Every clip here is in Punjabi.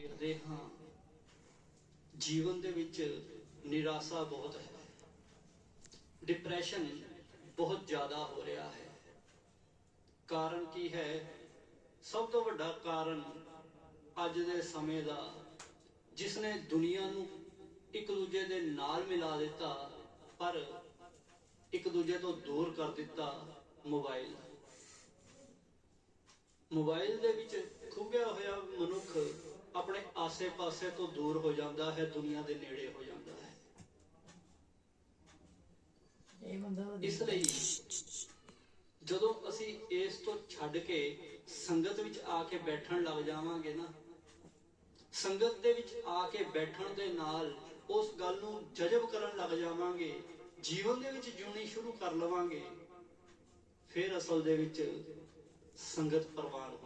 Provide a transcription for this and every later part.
ਦੇਖਦੇ ਹਾਂ। ਜੀਵਨ ਦੇ ਵਿੱਚ ਨਿਰਾਸ਼ਾ ਬਹੁਤ ਹੈ। ਡਿਪਰੈਸ਼ਨ ਬਹੁਤ ਜ਼ਿਆਦਾ ਹੋ ਰਿਹਾ ਹੈ। ਕਾਰਨ ਕੀ ਹੈ? ਸਭ ਤੋਂ ਵੱਡਾ ਕਾਰਨ ਅੱਜ ਦੇ ਸਮੇਂ ਦਾ ਜਿਸ ਨੇ ਦੁਨੀਆ ਨੂੰ ਇੱਕ ਦੂਜੇ ਦੇ ਨਾਲ ਮਿਲਾ ਦਿੱਤਾ, ਪਰ ਇੱਕ ਦੂਜੇ ਤੋਂ ਦੂਰ ਕਰ ਦਿੱਤਾ ਮੋਬਾਈਲ ਮੋਬਾਈਲ ਦੇ ਵਿੱਚ ਖੁੱਭਿਆ ਹੋਇਆ ਮਨੁੱਖ ਆਪਣੇ ਆਸੇ-ਪਾਸੇ ਤੋਂ ਦੂਰ ਹੋ ਜਾਂਦਾ ਹੈ ਦੁਨੀਆ ਦੇ ਨੇੜੇ ਹੋ ਜਾਂਦਾ ਹੈ। ਇਸ ਲਈ ਜਦੋਂ ਅਸੀਂ ਇਸ ਤੋਂ ਛੱਡ ਕੇ ਸੰਗਤ ਵਿੱਚ ਆ ਕੇ ਬੈਠਣ ਲੱਗ ਜਾਵਾਂਗੇ ਨਾ ਸੰਗਤ ਦੇ ਵਿੱਚ ਆ ਕੇ ਬੈਠਣ ਦੇ ਨਾਲ ਉਸ ਗੱਲ ਨੂੰ ਜਜ਼ਬ ਕਰਨ ਲੱਗ ਜਾਵਾਂਗੇ ਜੀਵਨ ਦੇ ਵਿੱਚ ਜਿਉਣੀ ਸ਼ੁਰੂ ਕਰ ਲਵਾਂਗੇ ਫਿਰ ਅਸਲ ਦੇ ਵਿੱਚ ਸੰਗਤ ਪ੍ਰਵਾਨ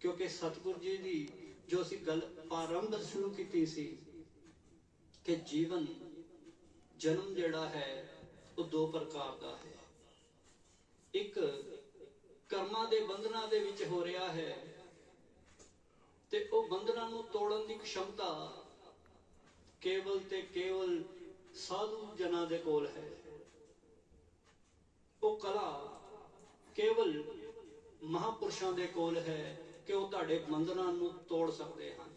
ਕਿਉਂਕਿ ਸਤਿਗੁਰੂ ਜੀ ਦੀ ਜੋ ਅਸੀਂ ਗੱਲ ਆਰੰਭ ਸ਼ੁਰੂ ਕੀਤੀ ਸੀ ਕਿ ਜੀਵਨ, ਜਨਮ ਜਿਹੜਾ ਹੈ, ਉਹ ਦੋ ਪ੍ਰਕਾਰ ਦਾ ਹੈ। ਇੱਕ ਕਰਮਾਂ ਦੇ ਬੰਧਨਾਂ ਦੇ ਵਿੱਚ ਹੋ ਰਿਹਾ ਹੈ ਤੇ ਉਹ ਬੰਧਨਾਂ ਨੂੰ ਤੋੜਨ ਦੀ ਖਮਤਾ ਕੇਵਲ ਤੇ ਕੇਵਲ ਸਾਧੂ ਜਨਾਂ ਦੇ ਕੋਲ ਹੈ। ਉਹ ਕਲਾ ਕੇਵਲ ਮਹਾਪੁਰਸ਼ਾਂ ਦੇ ਕੋਲ ਹੈ। ਕਿ ਉਹ ਤੁਹਾਡੇ ਬੰਧਨਾਂ ਨੂੰ ਤੋੜ ਸਕਦੇ ਹਨ।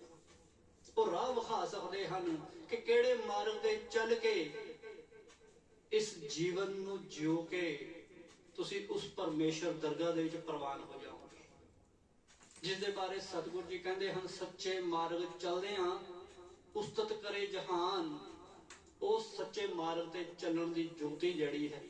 ਉਹ ਰਾਹ ਵਿਖਾ ਸਕਦੇ ਹਨ ਕਿ ਕਿਹੜੇ ਮਾਰਗ ਤੇ ਚੱਲ ਕੇ ਇਸ ਜੀਵਨ ਨੂੰ ਜਿਉ ਕੇ ਤੁਸੀਂ ਉਸ ਪਰਮੇਸ਼ਰ ਦਰਗਾਹ ਦੇ ਵਿੱਚ ਪ੍ਰਵਾਨ ਹੋ ਜਾਓਗੇ। ਜਿਸ ਦੇ ਬਾਰੇ ਸਤਿਗੁਰੂ ਜੀ ਕਹਿੰਦੇ ਹਨ, ਸੱਚੇ ਮਾਰਗ ਚੱਲਦੇ ਹਾਂ, ਉਸਤਤ ਕਰੇ ਜਹਾਨ, ਉਹ ਸੱਚੇ ਮਾਰਗ ਤੇ ਚੱਲਣ ਦੀ ਜੋਤੀ ਜਿਹੜੀ ਹੈ।